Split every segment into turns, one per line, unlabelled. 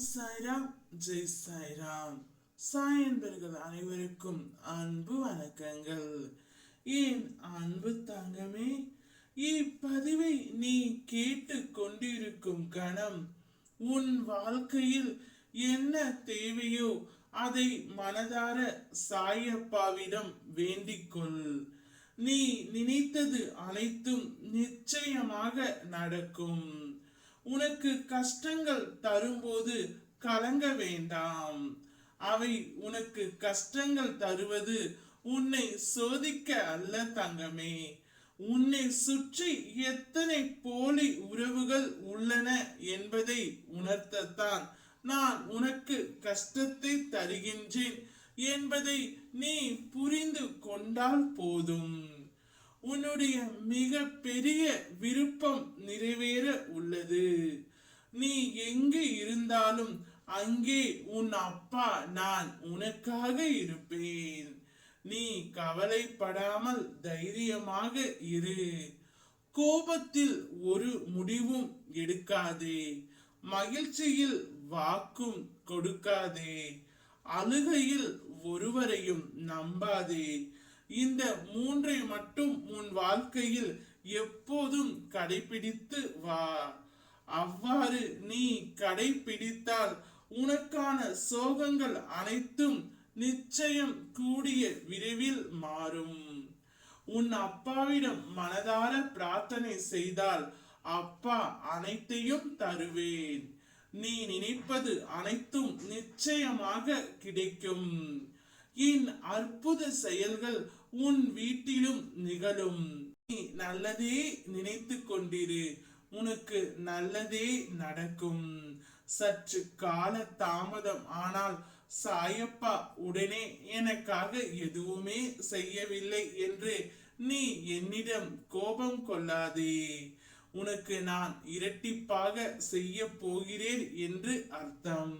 சாய்ராம் ஜெய் சாய்ராம் சாய் என்பர்கள் அனைவருக்கும் அன்பு வணக்கங்கள். ஏன் அன்பு தங்கமே? இப்பதிவை நீ கேட்டு கொண்டிருக்கும் கணம் உன் வாழ்க்கையில் என்ன தேவையோ அதை மனதார சாயப்பாவிடம் வேண்டிக்கொள் நீ நினைத்தது அனைத்தும் நிச்சயமாக நடக்கும் உனக்கு கஷ்டங்கள் தரும்போது கலங்க வேண்டாம். அவை உனக்கு கஷ்டங்கள் தருவது உன்னை சோதிக்க அல்ல தங்கமே. உன்னை சுற்றி எத்தனை போலி உறவுகள் உள்ளன என்பதை உணர்த்தத்தான் நான் உனக்கு கஷ்டத்தை தருகின்றேன் என்பதை நீ புரிந்து கொண்டால் போதும். உன்னுடைய மிக பெரிய விருப்பம் நிறைவேற உள்ளது. நீ எங்கே இருந்தாலும் அங்கே உன் அப்பா நான் உனக்காக இருப்பேன். நீ கவலைப்படாமல் தைரியமாக இரு. கோபத்தில் ஒரு முடிவும் எடுக்காதே. மகிழ்ச்சியில் வாக்கும் கொடுக்காதே. அழுகையில் ஒருவரையும் நம்பாதே. இந்த மூன்றை மட்டும் உன் வாழ்க்கையில் எப்போதும் கடைபிடித்து வா. அவ்வாறு நீ கடைபிடித்தால் உனக்கான சோகங்கள் அனைத்தும் நிச்சயம் கூடிய விரைவில் மாறும். உன் அப்பாவிடம் மனதார பிரார்த்தனை செய்தால் அப்பா அனைத்தையும் தருவேன். நீ நினைப்பது அனைத்தும் நிச்சயமாக கிடைக்கும். என் அற்புத செயல்கள் உன் வீட்டிலும் நிகழும். நீ நல்லதே நினைத்து கொண்டிரு. உனக்கு நல்லதே நடக்கும். சற்று கால தாமதம் ஆனால் சாயப்பா உடனே எனக்காக எதுவுமே செய்யவில்லை என்று நீ என்னிடம் கோபம் கொள்ளாதே. உனக்கு நான் இரட்டிப்பாக செய்ய போகிறேன் என்று அர்த்தம்.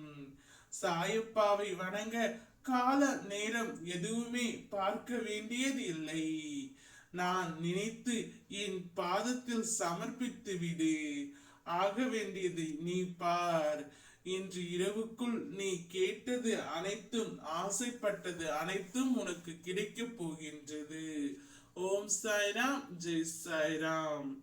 சாயப்பாவை வணங்க கால நேரம் எதுவுமே பார்க்க வேண்டியது இல்லை. நான் நினைத்து என் பாதத்தில் சமர்ப்பித்து விடு. ஆக வேண்டியது நீ பார். இன்று இரவுக்குள் நீ கேட்டது அனைத்தும் ஆசைப்பட்டது அனைத்தும் உனக்கு கிடைக்கப் போகின்றது. ஓம் சாய்ராம் ஜெய் சாய்ராம்.